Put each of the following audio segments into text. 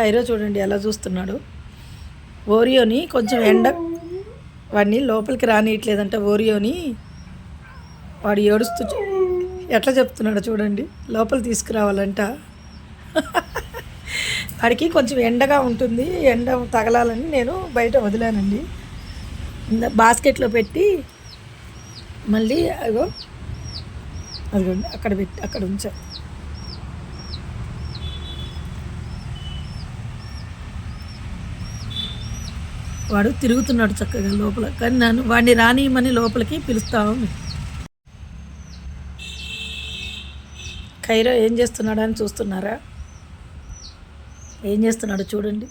Cairo చూడండి ఎలా చూస్తున్నాడు. ఓరియోని కొంచెం ఎండ వాడిని లోపలికి రానియట్లేదంట ఓరియోని. వాడు ఏడుస్తూ చూ- ఎట్లా చెప్తున్నాడో చూడండి లోపల తీసుకురావాలంట. వాడికి కొంచెం ఎండగా ఉంటుంది ఎండ తగలాలని నేను బయట వదిలానండి. బాస్కెట్లో పెట్టి మళ్ళీ అగో అదిగోండి అక్కడ పెట్టి అక్కడ ఉంచాను వాడు తిరుగుతున్నాడు చక్కగా లోపల. కానీ నన్ను వాడిని రానియమని లోపలికి పిలుస్తాము ఉంది ఖైరో ఏం చేస్తున్నాడు అని చూస్తున్నారా? ఏం చేస్తున్నాడు చూడండి.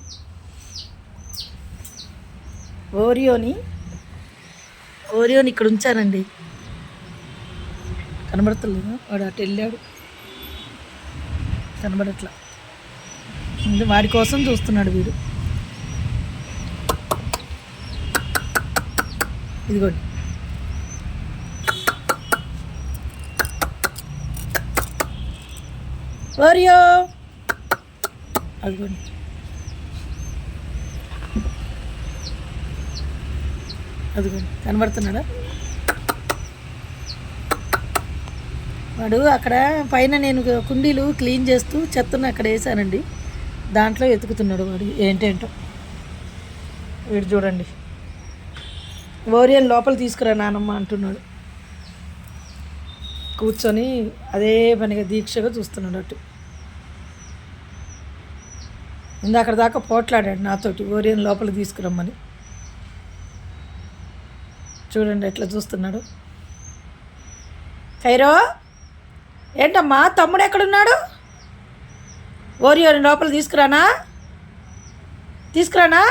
ఓరియోని ఓరియోని ఇక్కడ ఉంచానండి. కనబడతలేదు? వాడు అటు వెళ్ళాడు. కనబడట్లా. వాడి కోసం చూస్తున్నాడు వీడు. ఇదిగోండి. ఓరియో. అదిగోండి. అదిగోండి. కనబడుతున్నాడా? వాడు అక్కడ పైన నేను కుండీలు క్లీన్ చేస్తూ చెత్తను అక్కడ వేసానండి. దాంట్లో వెతుకుతున్నాడు వాడు. ఏంటేంటో? వీడు చూడండి. ఓరియన్ లోపల తీసుకురా నానమ్మ అంటున్నాడు. కూర్చొని అదే పనిగా దీక్షగా చూస్తున్నాడు అటు. ఇందాక దాకా పోట్లాడాడు నాతోటి ఓరియన్ లోపల తీసుకురమ్మని. చూడండి ఎట్లా చూస్తున్నాడు. ఖైరో ఏంటమ్మా తమ్ముడు ఎక్కడున్నాడు? ఓరియన్ లోపల తీసుకురానా? తీసుకురానా?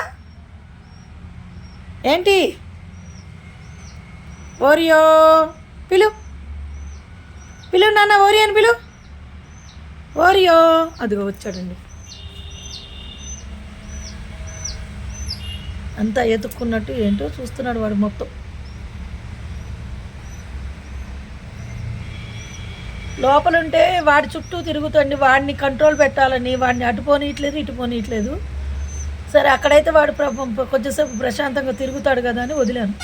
ఏంటి? ఓరియో! పిలు! పిలు నాన్న ఓరియోని పిలు! ఓరియో! అదిగో వచ్చాడండి. అంతా ఎతుక్కున్నట్టు ఏంటో చూస్తున్నాడు వాడు మొత్తం. లోపలుంటే వాడి చుట్టూ తిరుగుతండి వాడిని కంట్రోల్ పెట్టాలని వాడిని అటు పోనీయట్లేదు ఇటు పోనీయట్లేదు. సరే అక్కడైతే వాడు ప్ర- కొంచెంసేపు ప్రశాంతంగా తిరుగుతాడు కదా అని వదిలాను.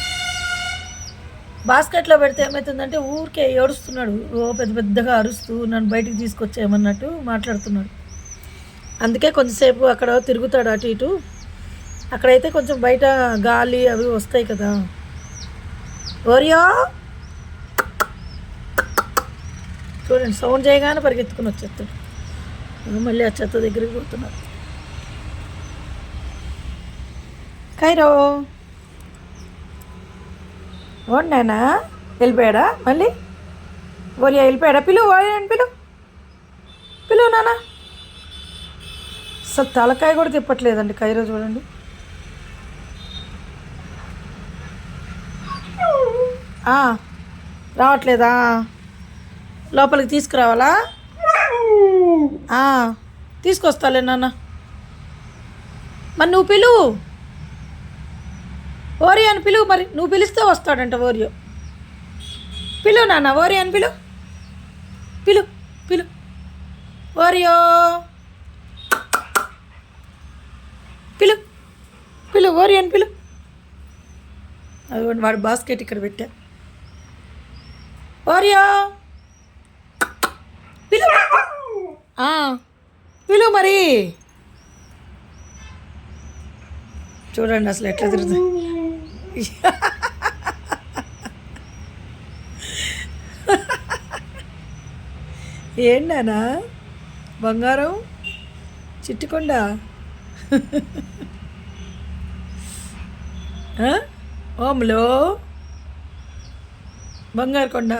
బాస్కెట్లో పెడితే ఏమవుతుందంటే ఊరికే ఏడుస్తున్నాడు. ఓ పెద్ద పెద్దగా అరుస్తూ నన్ను బయటికి తీసుకొచ్చేయమన్నట్టు మాట్లాడుతున్నాడు. అందుకే కొంచెంసేపు అక్కడ తిరుగుతాడు అటు ఇటు. అక్కడైతే కొంచెం బయట గాలి అవి వస్తాయి కదా. ఓరియో! చూడండి సౌండ్ చేయగానే పరిగెత్తుకుని వచ్చేస్తాడు. మళ్ళీ ఆ చెత్త దగ్గరికి పోతున్నారు కైరో! ఓడినానా వెళ్ళిపోయాడా? మళ్ళీ? ఓరియా వెళ్ళిపోయాడా? పిలువు ఓరియా పిలువు పిలువు నానా. అసలు తలకాయ కూడా తిప్పట్లేదండి కైరో చూడండి. రావట్లేదా? లోపలికి తీసుకురావాలా? తీసుకొస్తాలే నాన్న మరి నువ్వు పిలువు ఓరియో అని పిలువు మరి. నువ్వు పిలిస్తే వస్తాడంట ఓరియో. పిలువు నాన్న ఓరియో అని పిలు. పిలు పిలు. ఓరియో. పిలు పిలు ఓరియో అని పిలు. అదిగోండి వాడు బాస్కెట్ ఇక్కడ పెట్టా. ఓరియో. పిలు. పిలు మరి. చూడండి అసలు ఎట్లా తిరుగుతుంది. ఏంటనా బంగారం? చిట్టుకొండ? ఆ? ఓంలో బంగారు కొండ?